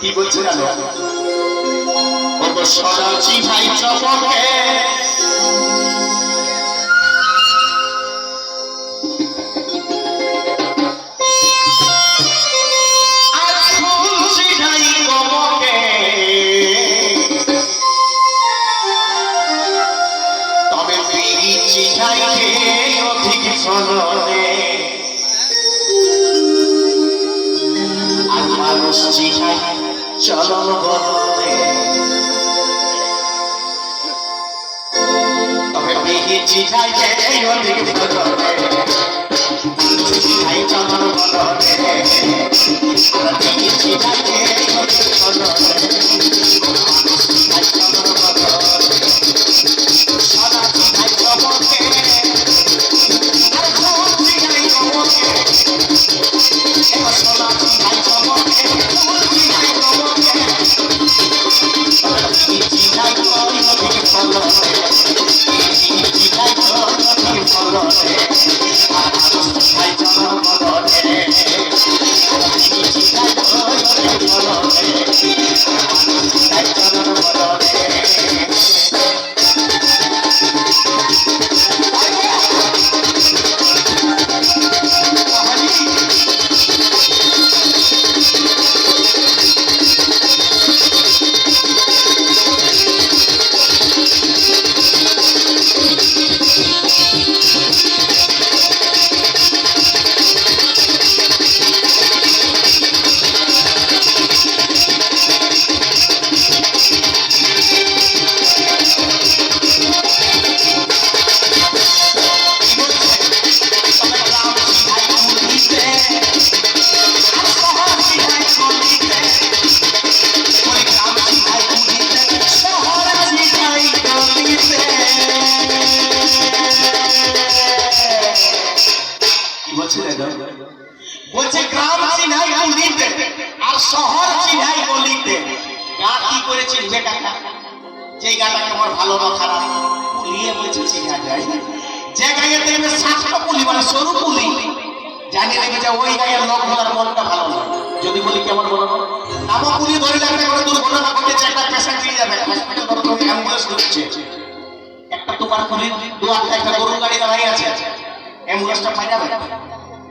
কি বলছে জানো? অবশ্য ভাই চমকে। আর ফুল চিঠাই কমকে তবে বিড়ি চিঠাইকে অধিক ফলনে আর মানুষ চিঠাই চলন বদলে তবে চিঠাইকে চিঠাই চলন অধিক চিঠাই চলন বদলে সদা চিঠাই আর শহর চিনাই গলিতে। গা কি করে চিনবে যে গাটা তোমার ভালো না খারাপ পুলিয়ে বলছে চিনা যায় যে গায়ে দেখবে সাতটা পুলি মানে সরু পুলি। জানি দেখবে যে ওই গায়ের লোক ধরার মনটা ভালো না। যদি বলি কেমন বলো? নামো পুলি ধরে রাখবে করে দুর্ঘটনা ঘটেছে একটা পেশেন্ট দিয়ে যাবে। হসপিটাল অ্যাম্বুলেন্স ঢুকছে। একটা তোমার পুলি দু আটটা একটা গরুর গাড়ি দাঁড়িয়ে আছে। অ্যাম্বুলেন্সটা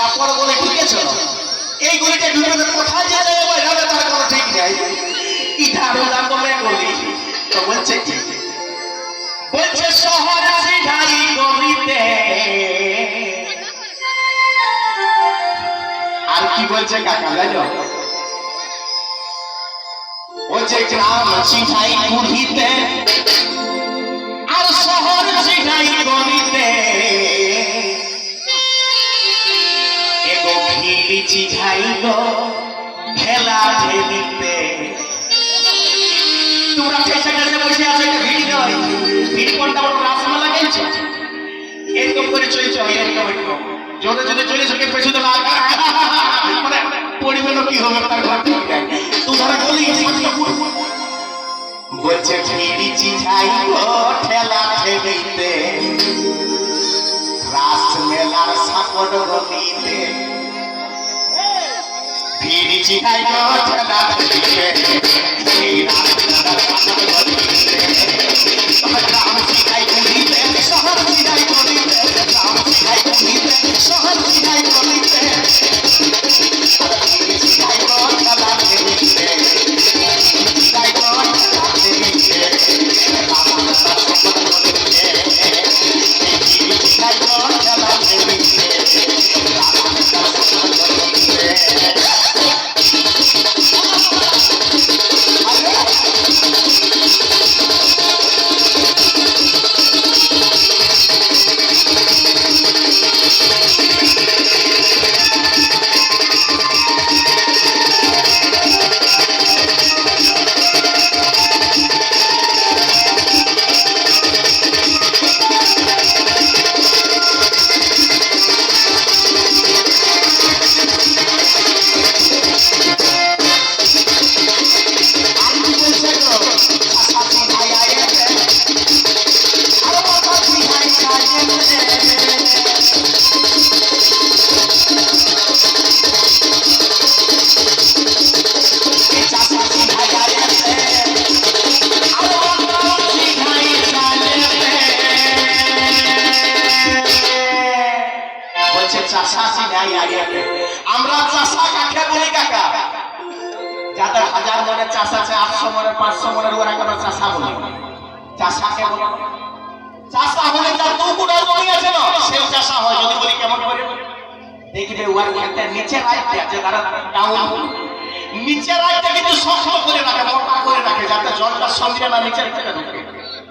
কাপড় বলে ঢুকেছিল এই গলিতে ঢুকে কোথায় যেতে হবে যাবে? তার কোনো ঠিক নেই। ইধার উদার বলে গলি তো বলছে বলছে শহর সিধাই গলিতে। আর কি বলছে কাকা, জানো? বলছে, গ্রাম সিধাই গুলিতে আর শহর সিধাই গলিতে। গো খেলা ঠেলিতে তোমরা পেছনে কাছে বসে আছো, এটা ভিড় নয়। ভিড় কোনটা বড় রাসমালা গেছে এরকম করে চলছে এরকম এরকম জোরে জোরে চলে সকে পেছনে মানে পরিবেশ কি হবে তার ঘর ঠিক নাই বলি বলছে, ভিড় চিঝাই গো ঠেলা ঠেলিতে রাস মেলার সাপট গলিতে ভিড় আমরা চাষা কাকে বলি, কাকা? যাদের হাজার মনের চাষ আছে, আটশো মনের, পাঁচশো মনের, ওরা কোনো বলে। চাষা হলে তার দু গুণার জমি আছে না? সেও চাষা হয় যদি বলি কেমন করে? দেখবে ওর একটা নিচে রাখতে আছে তারা ডাউন নিচে রাখতে কিন্তু শক্ত করে রাখে মোটা করে রাখে যাতে জলটা সঙ্গে না নিচের থেকে ঢুকে।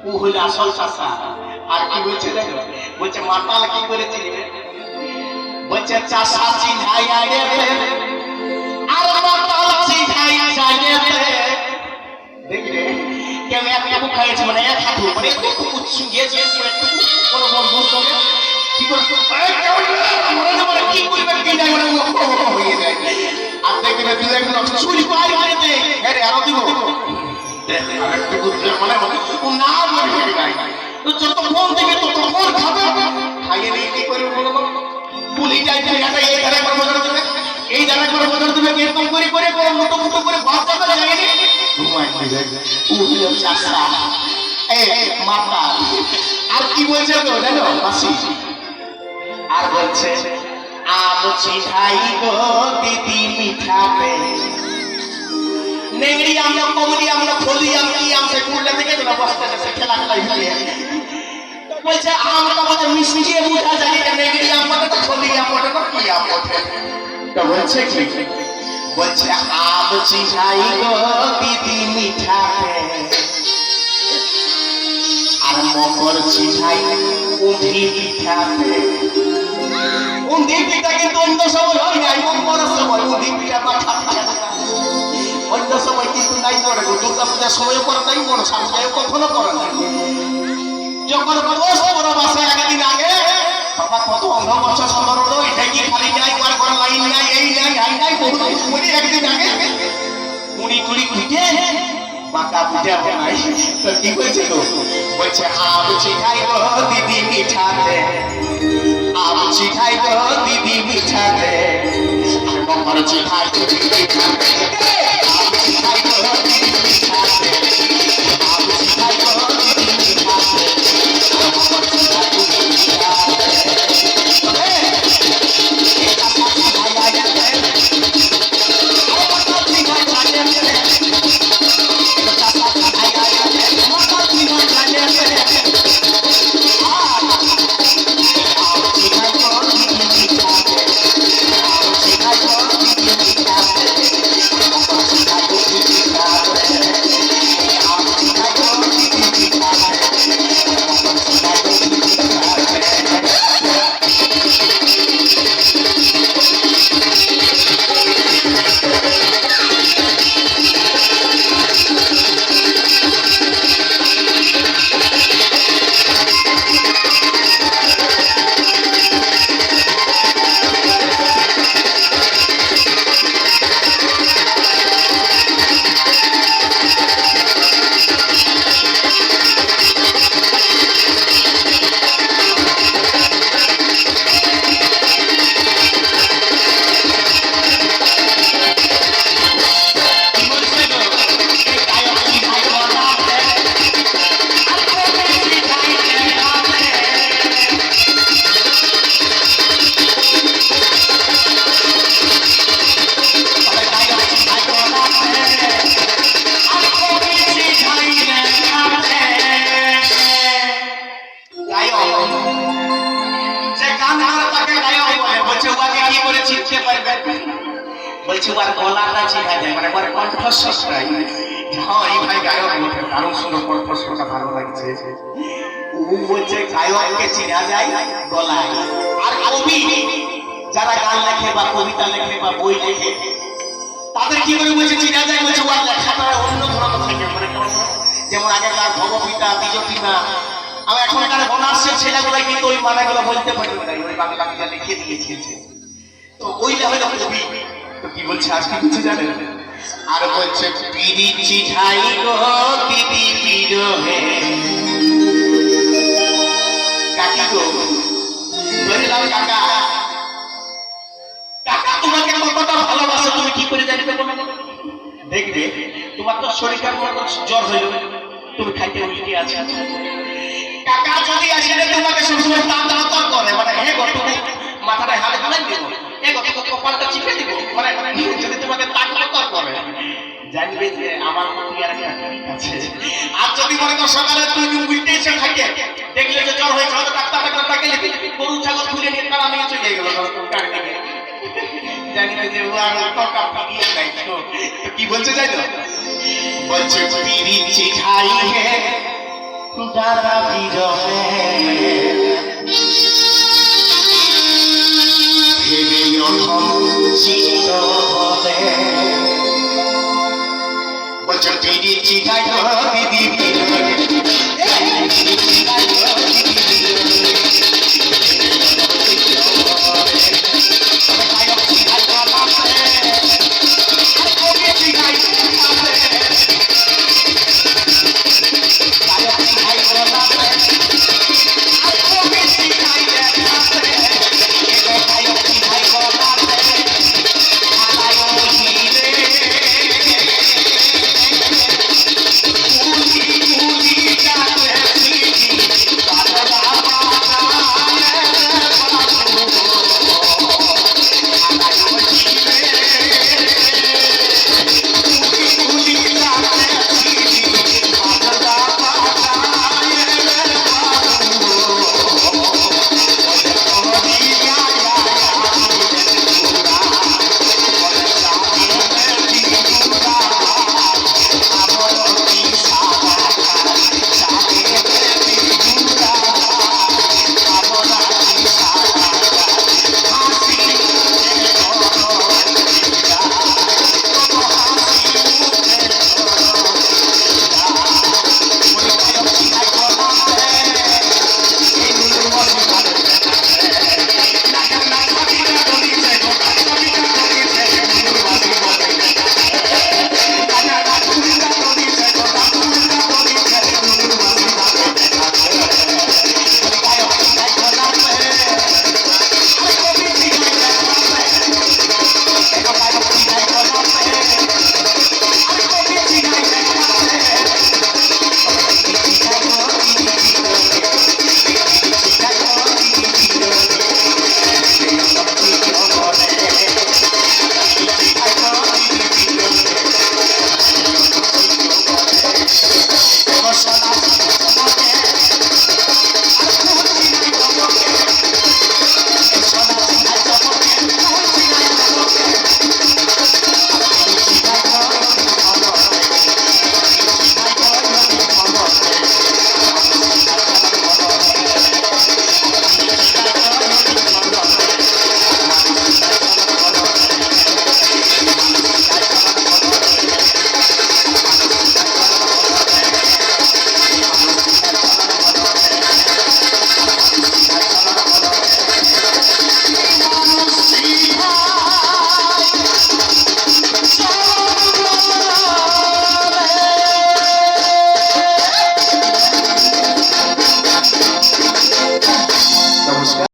ও হইলে আসল চাষা। আর কি বলছে দেখো? বলছে মাতাল কি করেছে বলছে চাষা চিন্হাই আগে খাইছে মানে এক হাঁটু মানে একটু উৎসু গিয়েছে একটু কোনো বন্ধুর সঙ্গে কি করে এই কেউ না মানে কি করবে কি নাই মানে হয়ে যায়। আর দেখবে দুই এক লোক চুরি করে মারে দে আরে দিব। মানে ও না বলবে নাই তো যত ফোন দিবে তত ফোন খাবে। খাইয়ে নিয়ে কি করবে বলো তো? যাই যাই এটা এই ধারে করে বদল দিবে এই ধারে করে বদল দিবে এরকম করে করে করে মুটো মুটো করে ঘর চাপা নি হলো চাষা মাতা। আর কি বলছে তো জানো, মাসি? আর বলছে, আম চিঠাই গো, দিদি মিঠাতে নেংড়ি আমরা, কমলি আমরা, ফলি আম কি আম সে কুড়লে থেকে তোরা বস্তা সে খেলা খেলা হইলে বলছে আমটা মধ্যে মিশিয়ে বুঝা যায় যে নেংড়ি আম তো ফলি আম তো কি আম তো বলছে কি? বলছে চিঠাই গো দিদি মিঠাতে আর মকর চিঠাই উঠি পিঠাতে উন্দি পিঠা কিন্তু অন্য সময় হয় নাই সময় মাথা অন্য সময় কিন্তু নাই করে দুর্গা পূজার করে নাই বড় কখনো করে নাই যখন বড় মাসে একদিন আগে বাবা, কত সদর হলো এটা কি খালি নাই আর কোনো লাইন নাই এই নাই দিদি মিঠাতে আম চিঠাই গো দিদি মিঠাতে। আর চিঠাই দিদি মিঠাতে। গলাটা চিনা যায় মানে ওর কণ্ঠস্বরটাই হ্যাঁ এই যারা গান লেখে বা কবিতা লেখে বা বই লেখে, তাদের কি করে বলছে, চিনা যায়? বলছে অন্য মানে? যেমন আগেকার ভগবিতা বিজকিতা আমি এখনকার বনার্সের ছেলেগুলো কিন্তু ওই মানাগুলো বলতে পারি না, ওই বাংলা লিখে দিয়েছে। তো ওইটা হলো কবি। কি বলছে আজকে কিছু জানেন? আর বলছে পিড়ি চিঠাই গো দিদি বিরহে। কাকি গো নাও কাকা। কাকা, তোমাকে কতটা ভালোবাসে, তুমি কি করে জানতে দেখবে, তোমার তো শরীর খারাপ জ্বর হইল তুমি খাইতে উল্টে আছে। কাকা, যদি আসে রে তোমাকে সবসময় তাপ তাপ করে মানে হে গো তুমি মাথাটা হালে হালে দিব হে গো তুমি কপালটা চিপে দিব মানে যদি তোমাকে তাক তাক করে জানবে যে আমার ঠিক আছে। আর যদি মনে কর সকালে তুই দিন বুঝতে এসে থাকে, দেখলে যে জ্বর হয়েছে, হয়তো ডাক্তার ডাক্তার তাকে গরু, ছাগল খুলে নিয়ে তারা নিয়ে চলে গেল জানবে যে, ও আর নাই তো। তো কি বলছে যাই তো? বলছে পিড়ি চিঠাই হে, দাদা বিরহে। ভেবে অথম বলে বলছে পিড়ি চিঠাই দিদি